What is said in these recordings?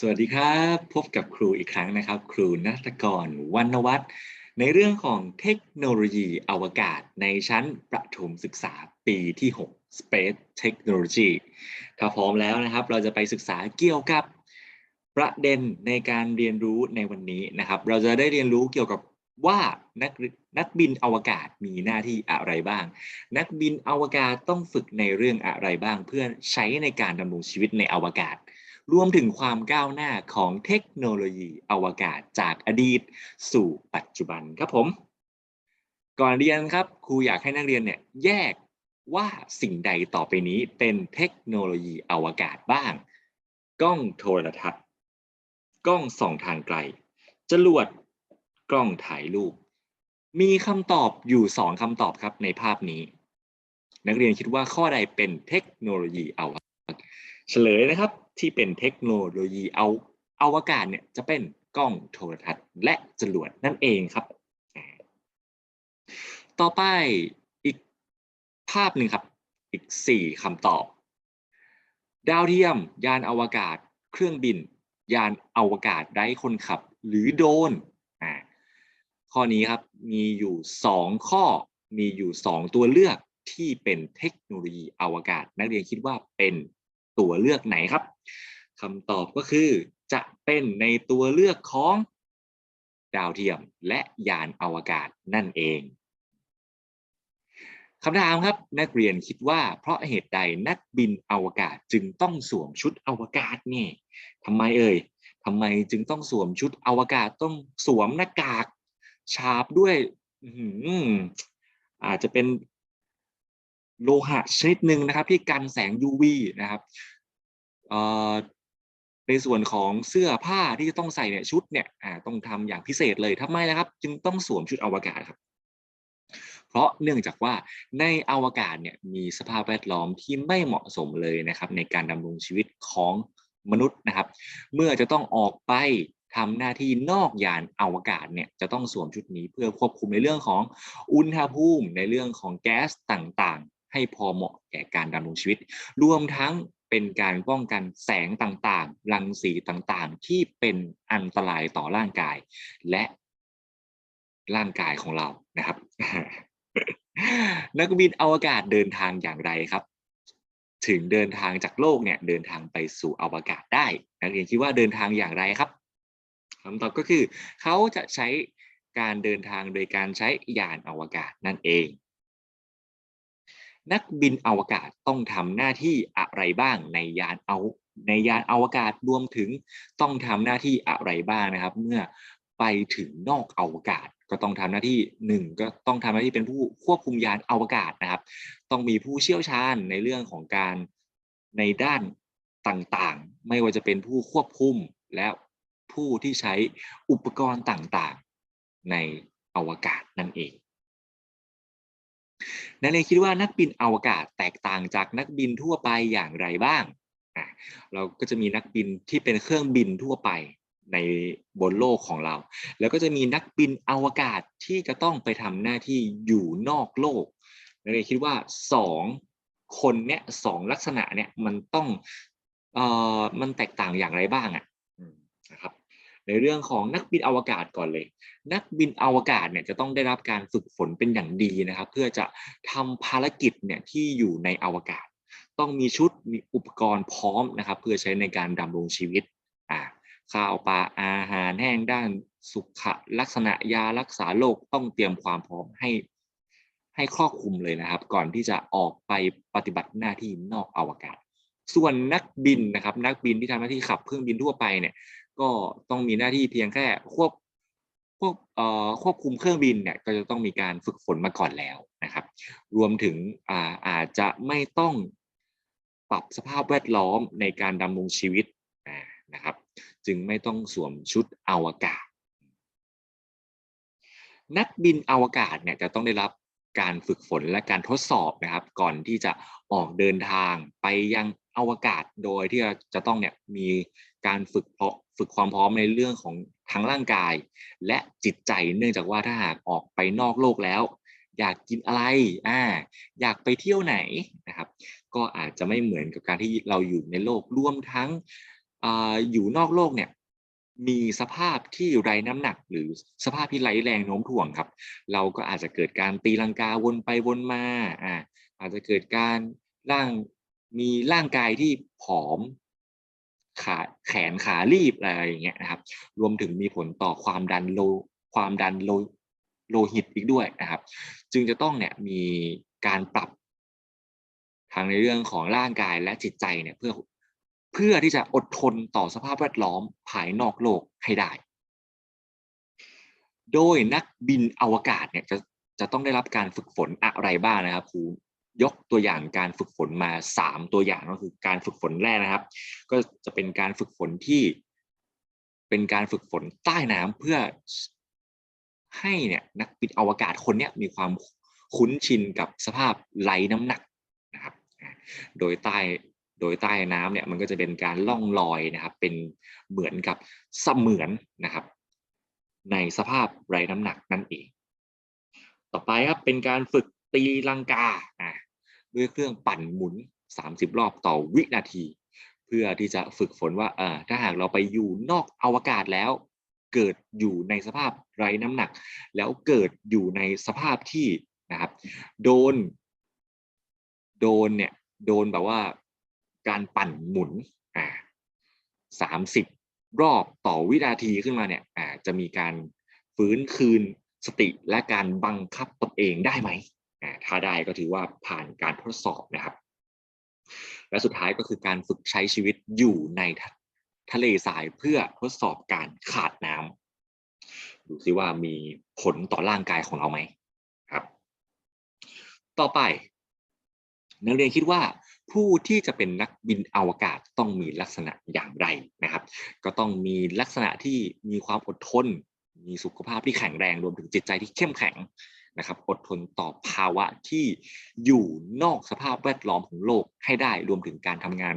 สวัสดีครับ พบกับครูอีกครั้งนะครับ ครูนัทกรวรรณวัฒน์ในเรื่องของเทคโนโลยีอวกาศในชั้นประถมศึกษาปีที่ 6 Space Technology ถ้าพร้อมแล้วนะครับ เราจะไปศึกษาเกี่ยวกับประเด็นในการเรียนรู้ในวันนี้นะครับ เราจะได้เรียนรู้เกี่ยวกับว่านักนักบินอวกาศมีหน้าที่อะไรบ้าง นักบินอวกาศต้องฝึกในเรื่องอะไรบ้าง เพื่อใช้ในการดำรงชีวิตในอวกาศ รวมถึงความก้าวหน้าของเทคโนโลยีอวกาศจากอดีตสู่ปัจจุบันครับผม ก่อนเรียนครับครูอยากให้นักเรียนเนี่ยแยกว่าสิ่งใดต่อไปนี้เป็นเทคโนโลยีอวกาศบ้าง กล้องโทรทัศน์ กล้องส่องทางไกล จรวดกล้องถ่ายรูป มีคำตอบอยู่สองคำตอบครับในภาพนี้ นักเรียนคิดว่าข้อใดเป็นเทคโนโลยีอวกาศเฉลยนะครับ ที่เป็นเทคโนโลยีเอาอวกาศเนี่ยจะเป็นกล้องโทรทัศน์และจรวดนั่นเองครับ ต่อไปอีกภาพหนึ่งครับ อีกสี่คำตอบ ดาวเทียม ยานอวกาศ เครื่องบิน ยานอวกาศไร้คนขับ หรือโดนอ่าข้อนี้ครับมีอยู่สองข้อมีอยู่สองตัวเลือกที่เป็นเทคโนโลยีอวกาศ นักเรียนคิดว่าเป็น ตัวเลือกไหนครับคำตอบก็คือจะเป็นในตัวเลือกของดาวเทียมและยานอวกาศนั่นเองคำถามครับนักเรียนคิดว่าเพราะเหตุใดนักบินอวกาศจึงต้องสวมชุดอวกาศเนี่ยทำไมเอ่ยทำไมจึงต้องสวมชุดอวกาศต้องสวมหน้ากาก ฉาบด้วยอาจจะเป็น โลหะชนิดหนึ่งนะครับ ที่กันแสง UV นะครับในส่วนของเสื้อผ้าที่จะต้องใส่เนี่ยชุดเนี่ยต้องทำอย่างพิเศษเลยทำไมนะครับ จึงต้องสวมชุดอวกาศครับ เพราะเนื่องจากว่าในอวกาศเนี่ยมีสภาพแวดล้อมที่ไม่เหมาะสมเลยนะครับ ในการดำรงชีวิตของมนุษย์นะครับ เมื่อจะต้องออกไปทำหน้าที่นอกยานอวกาศเนี่ยจะต้องสวมชุดนี้เพื่อควบคุมในเรื่องของอุณหภูมิในเรื่องของแก๊สต่าง ให้พอเหมาะแก่การดำรงชีวิต รวมทั้งเป็นการป้องกันแสงต่างๆ รังสีต่างๆ ที่เป็นอันตรายต่อร่างกาย และร่างกายของเรานะครับ นักบินอวกาศเดินทางอย่างไรครับ ถึงเดินทางจากโลกเนี่ยเดินทางไปสู่อวกาศได้ นักเรียนคิดว่าเดินทางอย่างไรครับคำตอบก็คือเขาจะใช้การเดินทางโดยการใช้ยานอวกาศนั่นเอง นักบินอวกาศต้องทำหน้าที่อะไรบ้างในยานเอาในยานอวกาศรวมถึงต้องทำหน้าที่อะไรบ้างนะครับ เมื่อไปถึงนอกอวกาศก็ต้องทำหน้าที่หนึ่งก็ต้องทำหน้าที่เป็นผู้ควบคุมยานอวกาศนะครับ ต้องมีผู้เชี่ยวชาญในเรื่องของการในด้านต่างๆ ไม่ว่าจะเป็นผู้ควบคุมและผู้ที่ใช้อุปกรณ์ต่างๆ ในอวกาศนั่นเอง นักเรียนคิดว่านักบินอวกาศแตกต่างจากนักบินทั่วไปอย่างไรบ้างเราก็จะมีนักบินที่เป็นเครื่องบินทั่วไปในบนโลกของเรา แล้วก็จะมีนักบินอวกาศที่จะต้องไปทำหน้าที่อยู่นอกโลกนักเรียนคิดว่าสองคนเนี้ยสองลักษณะเนี้ยมันต้องเอ่อมันแตกต่างอย่างไรบ้างอะนะครับ ในเรื่องของนักบินอวกาศก่อนเลย นักบินอวกาศเนี่ยจะต้องได้รับการฝึกฝนเป็นอย่างดีนะครับ เพื่อจะทำภารกิจเนี่ยที่อยู่ในอวกาศ ต้องมีชุดมีอุปกรณ์พร้อมนะครับ เพื่อใช้ในการดำรงชีวิตอ่าข้าวปลาอาหารแห้งด้านสุขลักษณะยารักษาโรคต้องเตรียมความพร้อมให้ให้ครอบคลุมเลยนะครับ ก่อนที่จะออกไปปฏิบัติหน้าที่นอกอวกาศ ส่วนนักบินนะครับ นักบินที่ทำหน้าที่ขับเครื่องบินทั่วไปเนี่ย ก็ต้องมีหน้าที่เพียงแค่ควบควบเอ่อควบคุมเครื่องบินเนี่ยก็จะต้องมีการฝึกฝนมาก่อนแล้วนะครับ รวมถึงอ่าอาจจะไม่ต้องปรับสภาพแวดล้อมในการดำรงชีวิตนะครับ จึงไม่ต้องสวมชุดอวกาศ นักบินอวกาศเนี่ยจะต้องได้รับการฝึกฝนและการทดสอบนะครับ ก่อนที่จะออกเดินทางไปยังอวกาศโดยที่จะต้องเนี่ยมีการฝึกเพาะ ฝึกความพร้อมในเรื่องของทั้งร่างกาย และจิตใจเนื่องจากว่าถ้าหากออกไปนอกโลกแล้ว อยากกินอะไรอ่าอยากไปเที่ยวไหนนะครับ ก็อาจจะไม่เหมือนกับการที่เราอยู่ในโลกร่วมทั้งออยู่นอกโลกเนี่ยมีสภาพที่ไร้น้ำหนัก หรือสภาพที่ไร้แรงโน้มถ่วงครับ เราก็อาจจะเกิดการตีลังกาวนไปวนมาอ่าอาจจะเกิดการร่างมีร่างกายที่ผอม ขาแขนขารีบอะไรอย่างเงี้ยนะครับ รวมถึงมีผลต่อความดันโลความดันโลโลหิตอีกด้วยนะครับ จึงจะต้องเนี่ยมีการปรับทางในเรื่องของร่างกายและจิตใจเนี่ยเพื่อเพื่อที่จะอดทนต่อสภาพแวดล้อมภายนอกโลกให้ได้ โดยนักบินอวกาศเนี่ยจะจะต้องได้รับการฝึกฝนอะไรบ้างนะครับครู ยกตัวอย่างการฝึกฝนมาสามตัวอย่างก็คือการฝึกฝนแรกนะครับ ก็จะเป็นการฝึกฝนที่ เป็นการฝึกฝนใต้น้ำเพื่อให้เนี่ยนักบินอวกาศคนเนี้ยมีความคุ้นชินกับสภาพไร้น้ำหนักนะครับ โดยใต้โดยใต้น้ำเนี่ยมันก็จะเป็นการล่องลอยนะครับ เป็นเหมือนกับเสมือนนะครับ ในสภาพไร้น้ำหนักนั่นเอง ต่อไปครับเป็นการฝึกตีลังกาอ่า ด้วยเครื่องปั่นหมุน 30 รอบต่อวินาที เพื่อที่จะฝึกฝนว่าเออถ้าหากเราไปอยู่นอกอวกาศแล้ว เกิดอยู่ในสภาพไร้น้ำหนัก แล้วเกิดอยู่ในสภาพที่นะครับ โดน โดนเนี่ยโดนแบบว่าการปั่นหมุนอ่าสามสิบรอบต่อวินาทีขึ้นมาเนี่ยอ่าจะมีการฟื้นคืนสติและการบังคับตนเองได้ไหม ถ้าได้ก็ถือว่าผ่านการทดสอบนะครับ และสุดท้ายก็คือการฝึกใช้ชีวิตอยู่ในทะเลทรายเพื่อทดสอบการขาดน้ำดูซิว่ามีผลต่อร่างกายของเราไหมครับ ต่อไป นักเรียนคิดว่าผู้ที่จะเป็นนักบินอวกาศต้องมีลักษณะอย่างไรนะครับ ก็ต้องมีลักษณะที่มีความอดทน มีสุขภาพที่แข็งแรงรวมถึงจิตใจที่เข้มแข็ง นะครับอดทนต่อภาวะที่อยู่นอกสภาพแวดล้อมของโลกให้ได้รวมถึงการทำงาน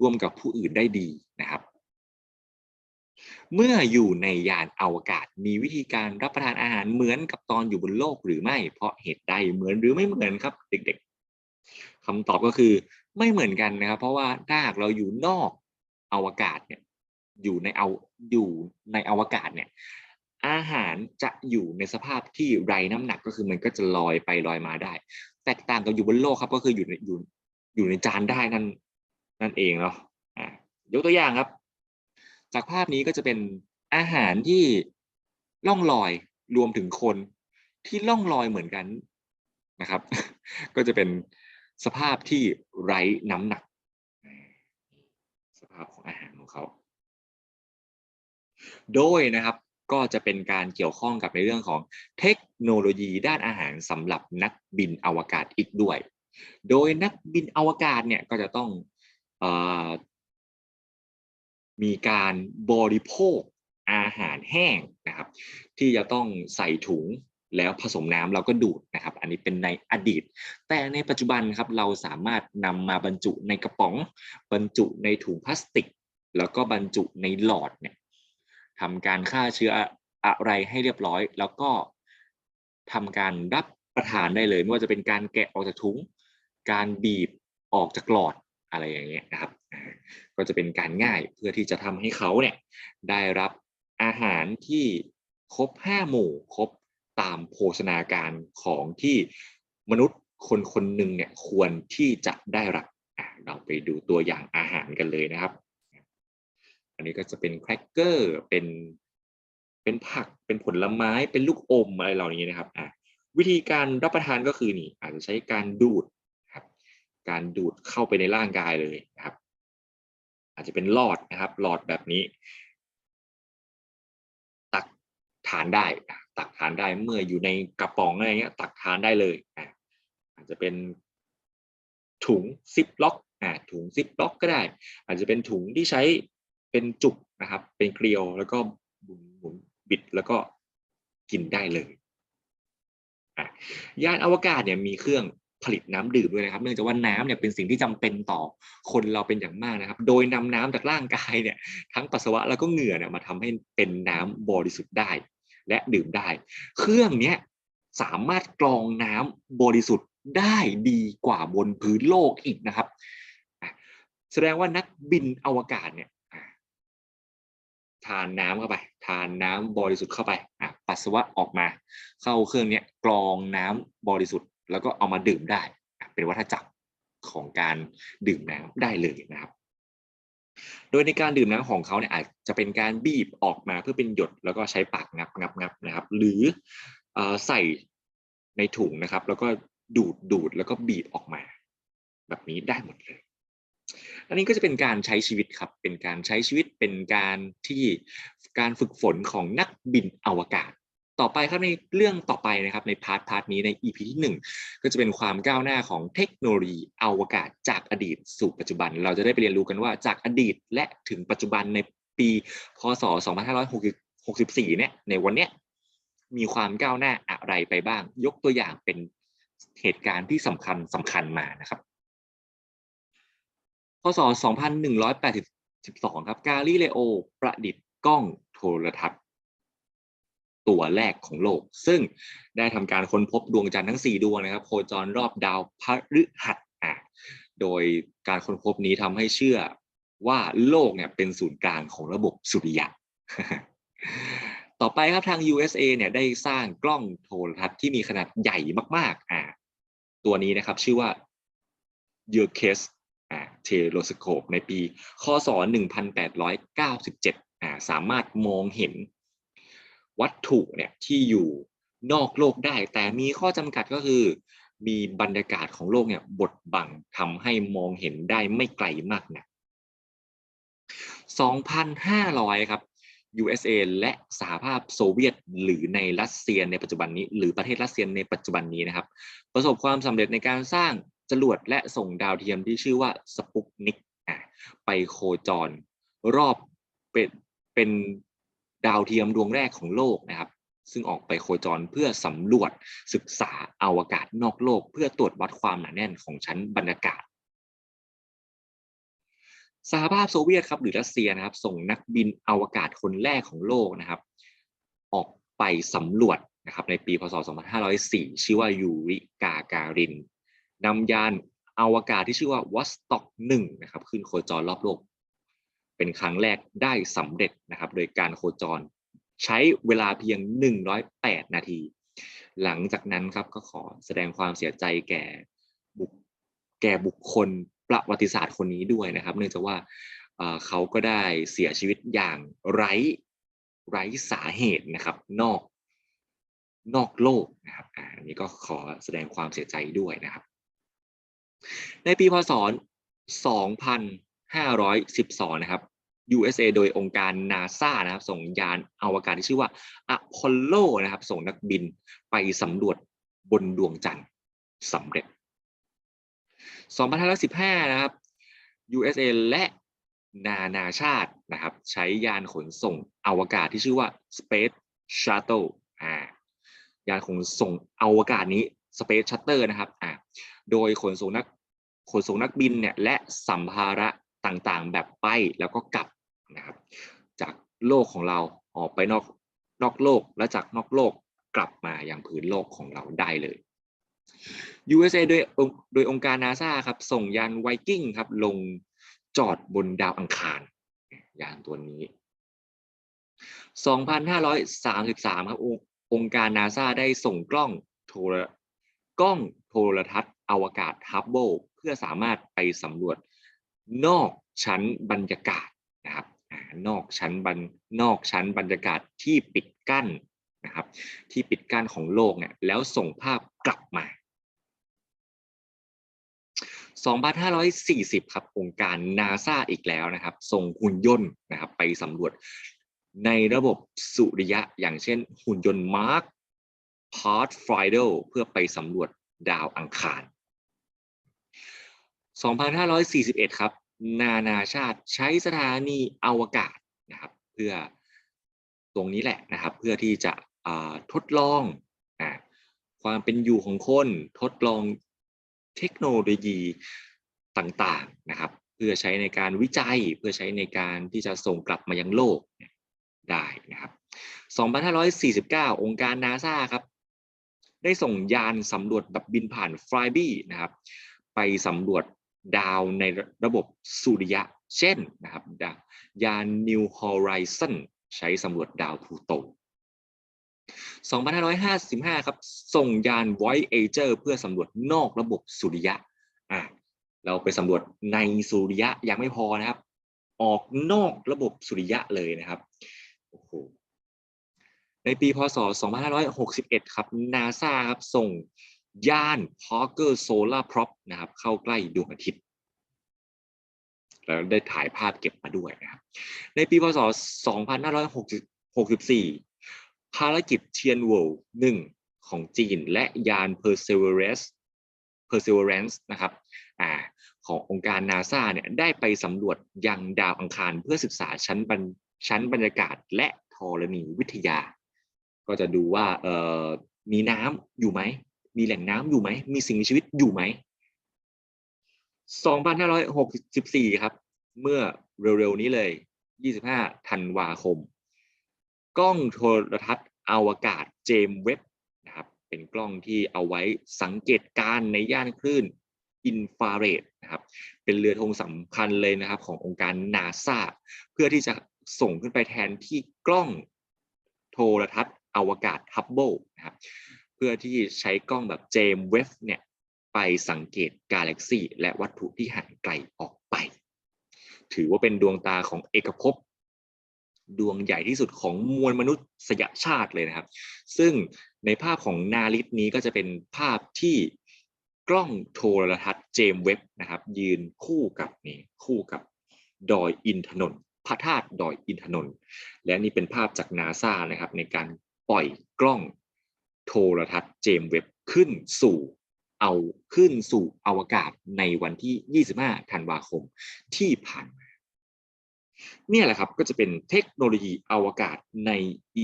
ร่วมกับผู้อื่นได้ดีนะครับ เมื่ออยู่ในยานอวกาศมีวิธีการรับประทานอาหารเหมือนกับตอนอยู่บนโลกหรือไม่เพราะเหตุใดเหมือนหรือไม่เหมือนครับเด็กๆคำตอบก็คือไม่เหมือนกันนะครับ เพราะว่าถ้าหากเราอยู่นอกอวกาศเนี่ยอยู่ในเอาอยู่ในอวกาศเนี่ย อาหารจะอยู่ในสภาพที่ไร้น้ำหนักก็คือมันก็จะลอยไปลอยมาได้ แตกต่างกับอยู่บนโลกครับ ก็คืออยู่ในอยู่อยู่ในจานได้นั่นนั่นเองเนาะอ่ายกตัวอย่างครับ จากภาพนี้ก็จะเป็นอาหารที่ล่องลอยรวมถึงคนที่ล่องลอยเหมือนกันนะครับ ก็จะเป็นสภาพที่ไร้น้ำหนัก สภาพของอาหารของเขา โดยนะครับ ก็จะเป็นการเกี่ยวข้องกับในเรื่องของเทคโนโลยีด้านอาหารสำหรับนักบินอวกาศอีกด้วย โดยนักบินอวกาศเนี่ยก็จะต้องอมีการบริโภคอาหารแห้งนะครับ ที่จะต้องใส่ถุงแล้วผสมน้ำแล้วก็ดูดนะครับ อันนี้เป็นในอดีต แต่ในปัจจุบันครับเราสามารถนำมาบรรจุในกระป๋อง บรรจุในถุงพลาสติก แล้วก็บรรจุในหลอดเนี่ย ทำการฆ่าเชื้ออะไรให้เรียบร้อย แล้วก็ทำการรับประทานได้เลย ไม่ว่าจะเป็นการแกะออกจากถุง การบีบออกจากหลอดอะไรอย่างเงี้ยนะครับ ก็จะเป็นการง่ายเพื่อที่จะทำให้เขาเนี่ยได้รับอาหารที่ครบห้าหมู่ครบตามโภชนาการของที่มนุษย์คนคนหนึ่งเนี่ยควรที่จะได้รับเราไปดูตัวอย่างอาหารกันเลยนะครับ อันนี้ก็จะเป็นแครกเกอร์เป็นเป็นผักเป็นผลไม้เป็นลูกอมอะไรเหล่านี้นะครับอะวิธีการรับประทานก็คือนี่อาจจะใช้การดูดครับการดูดเข้าไปในร่างกายเลยนะครับ อาจจะเป็นหลอดนะครับ หลอดแบบนี้ ตักทานได้ตักทานได้เมื่ออยู่ในกระป๋องอะไรเงี้ย ตักทานได้เลยอะอาจจะเป็นถุงซิปล็อกอ่าถุงซิปล็อกก็ได้ อาจจะเป็นถุงที่ใช้ เป็นจุกนะครับ เป็นเกลียวแล้วก็หมุนหมุนบิดแล้วก็กินได้เลยยานอวกาศเนี่ยมีเครื่องผลิตน้ำดื่มด้วยนะครับ เนื่องจากว่าน้ำเนี่ยเป็นสิ่งที่จำเป็นต่อคนเราเป็นอย่างมากนะครับ โดยนำน้ำจากร่างกายเนี่ยทั้งปัสสาวะแล้วก็เหงื่อเนี่ยมาทำให้เป็นน้ำบริสุทธิ์ได้ และดื่มได้ เครื่องเนี้ยสามารถกรองน้ำบริสุทธิ์ได้ดีกว่าบนพื้นโลกอีกนะครับ แสดงว่านักบินอวกาศเนี่ย ทานน้ำเข้าไป ทานน้ำบริสุทธิ์เข้าไปอะปัสสาวะออกมา เข้าเครื่องเนี้ยกรองน้ำบริสุทธิ์ แล้วก็เอามาดื่มได้อะเป็นวัฏจักรของการดื่มน้ำได้เลยนะครับ โดยในการดื่มน้ำของเขาเนี่ยอาจจะเป็นการบีบออกมาเพื่อเป็นหยดแล้วก็ใช้ปากงับงับงับนะครับ หรืออใส่ในถุงนะครับ แล้วก็ดูดดูดแล้วก็บีบออกมา แบบนี้ได้หมดเลย อันนี้ก็จะเป็นการใช้ชีวิตครับ เป็นการใช้ชีวิตเป็นการที่การฝึกฝนของนักบินอวกาศ ต่อไปครับในเรื่องต่อไปนะครับในพาร์ทพาร์ทนี้ใน EP ที่หนึ่งก็จะเป็นความก้าวหน้าของเทคโนโลยีอวกาศจากอดีตสู่ปัจจุบัน เราจะได้ไปเรียนรู้กันว่าจากอดีตและถึงปัจจุบันในปีพศ 2564 เนี่ยในวันเนี้ยมีความก้าวหน้าอะไรไปบ้าง ยกตัวอย่างเป็นเหตุการณ์ที่สำคัญสำคัญมานะครับ พศ 2182 ครับ กาลิเลโอ ประดิษฐ์กล้องโทรทัศน์ ตัวแรกของโลก ซึ่งได้ทำการค้นพบดวงจันทร์ทั้ง 4 ดวงนะครับ โคจรรอบดาวพฤหัสอะโดยการค้นพบนี้ทำให้เชื่อว่าโลกเนี่ยเป็นศูนย์กลางของระบบสุริยะ ต่อไปครับทาง USA เนี่ยได้สร้างกล้องโทรทัศน์ที่มีขนาดใหญ่มาก ๆ อ่า ตัวนี้นะครับชื่อว่า y u r k e s อ่า เทโลสโคปในปีคศ 1897อ่าสามารถมองเห็นวัตถุเนี่ยที่อยู่นอกโลกได้ แต่มีข้อจำกัดก็คือ มีบรรยากาศของโลกเนี่ยบดบังทำให้มองเห็นได้ไม่ไกลมากนะ2,500 ครับ USA และสหภาพโซเวียต หรือในรัสเซียในปัจจุบันนี้ หรือประเทศรัสเซียในปัจจุบันนี้นะครับ ประสบความสำเร็จในการสร้าง จรวดและส่งดาวเทียมที่ชื่อว่าสปุกนิกไปโคจร รอบเป็นเป็นดาวเทียมดวงแรกของโลกนะครับ ซึ่งออกไปโคจรเพื่อสำรวจศึกษาอาวกาศนอกโลก เพื่อตรวจวัดความหนาแน่นของชั้นบรรยากาศสหภาพโซเวียตครับหรือรัสเซียนะครับ ส่งนักบินอวกาศคนแรกของโลกนะครับ ออกไปสำรวจนะครับในปีพศ 2504 ชื่อว่ายูริกาการิน นำยานอวกาศที่ชื่อว่าวอสต็อกหนึ่งนะครับขึ้นโคจรรอบโลก เป็นครั้งแรกได้สำเร็จนะครับ โดยการโคจรใช้เวลาเพียง 108 นาที หลังจากนั้นครับก็ขอแสดงความเสียใจแก่บุคแก่บุคคลประวัติศาสตร์คนนี้ด้วยนะครับ เนื่องจากว่าเขาก็ได้เสียชีวิตอย่างไร้ไร้สาเหตุนะครับนอกนอกโลกนะครับอันนี้ก็ขอแสดงความเสียใจด้วยนะครับ ในปีพศ 2512 นะครับ USA โดยองค์การนาซานะครับ ส่งยานอวกาศที่ชื่อว่าอพอลโลนะครับ ส่งนักบินไปสำรวจบนดวงจันทร์สำเร็จ 2515 นะครับ USA และนานาชาตินะครับ ใช้ยานขนส่งอวกาศที่ชื่อว่า Space Shuttle อ่ายานขนส่งอวกาศนี้ Space Shuttle นะครับอ่าโดยขนส่งนัก ขนส่งนักบินเนี่ยและสัมภาระต่างๆ แบบไปแล้วก็กลับนะครับจากโลกของเราออกไปนอกนอกโลกและจากนอกโลกกลับมาอย่างพื้นโลกของเราได้เลย USA โดยองโดยองค์การนาซาครับส่งยานไวกิ้งครับลงจอดบนดาวอังคารยานตัวนี้ 2,533 ครับองค์องค์การนาซาได้ส่งกล้องโทรกล้องโทรทัศน์อวกาศฮับเบิล พื่อสามารถไปสำรวจนอกชั้นบรรยากาศนะครับนอกชั้นบรรนอกชั้นบรรยากาศที่ปิดกั้นนะครับที่ปิดกั้นของโลกเนี่ยแล้วส่งภาพกลับมา 2,540 ครับองค์การนาซาอีกแล้วนะครับ ส่งหุ่นยนต์นะครับไปสำรวจในระบบสุริยะอย่างเช่นหุ่นยนต์มาร์คพาร์ทไฟเดลเพื่อไปสำรวจดาวอังคาร 2,541 ครับ นานาชาติใช้สถานีอวกาศนะครับ เพื่อตรงนี้แหละนะครับ เพื่อที่จะทดลองอ่าความเป็นอยู่ของคนทดลองเทคโนโลยีต่างๆนะครับ เพื่อใช้ในการวิจัยเพื่อใช้ในการที่จะส่งกลับมายังโลกได้นะครับ 2,549 องค์การนาซาครับ ได้ส่งยานสำรวจแบบบินผ่านฟลายบี้นะครับ ไปสำรวจ ดาวในระบบสุริยะ เช่นนะครับดาวยาน New Horizon ใช้สำรวจดาวพลูโต 2555 ครับ ส่งยาน Voyager เพื่อสำรวจนอกระบบสุริยะอะเราไปสำรวจในสุริยะยังไม่พอนะครับ ออกนอกระบบสุริยะเลยนะครับโอ้โหในปีพศ 2561 ครับนาซาครับส่ง ยาน Parker Solar Probe นะครับ เข้าใกล้ดวงอาทิตย์ แล้วได้ถ่ายภาพเก็บมาด้วยนะครับ ในปีพศ 2564 ภารกิจเทียนโวหนึ่งของจีน และยาน Perseverance Perseverance นะครับอ่าขององค์การนาซาเนี่ยได้ไปสำรวจยังดาวอังคารเพื่อศึกษาชั้นบรรชั้นบรรยากาศและธรณีวิทยา ก็จะดูว่าเอ่อมีน้ำอยู่ไหม มีแหล่งน้ำอยู่ไหม มีสิ่งมีชีวิตอยู่ไหม 2564 ครับ เมื่อเร็วๆนี้เลย 25 ธันวาคม กล้องโทรทัศน์อวกาศเจมส์เว็บนะครับ เป็นกล้องที่เอาไว้สังเกตการณ์ในย่านคลื่นอินฟราเรดนะครับ เป็นเรือธงสำคัญเลยนะครับขององค์การนาซาเพื่อที่จะส่งขึ้นไปแทนที่กล้องโทรทัศน์อวกาศฮับเบิล เพื่อที่ใช้กล้องแบบเจมส์เว็บเนี่ยไปสังเกตกาแล็กซีและวัตถุที่ห่างไกลออกไป ถือว่าเป็นดวงตาของเอกภพดวงใหญ่ที่สุดของมวลมนุษยชาติเลยนะครับ ซึ่งในภาพของนาริตนี้ก็จะเป็นภาพที่กล้องโทรทัศน์เจมเว็บนะครับ ยืนคู่กับนี่คู่กับดอยอินทนนท์พระธาตุดอยอินทนนท์และนี่เป็นภาพจากนาซานะครับ ในการปล่อยกล้อง โทรทัศน์เจมส์เว็บขึ้นสู่เอาขึ้นสู่อวกาศในวันที่ 25 ธันวาคมที่ผ่านมาเนี่ยแหละครับก็จะเป็นเทคโนโลยีอวกาศใน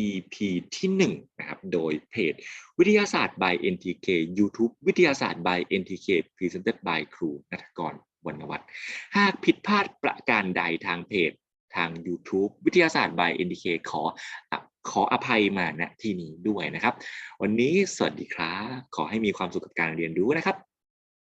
EP ที่ 1 นะครับ โดยเพจ วิทยาศาสตร์ by NTK YouTube วิทยาศาสตร์ by NTK Presented by ครูนัทกรวรรณวัฒน์หากผิดพลาดประการใดทางเพจทาง YouTube วิทยาศาสตร์ by NTK ขออ ขออภัยมาณที่นี้ด้วยนะครับ วันนี้สวัสดีครับ ขอให้มีความสุขกับการเรียนรู้นะครับ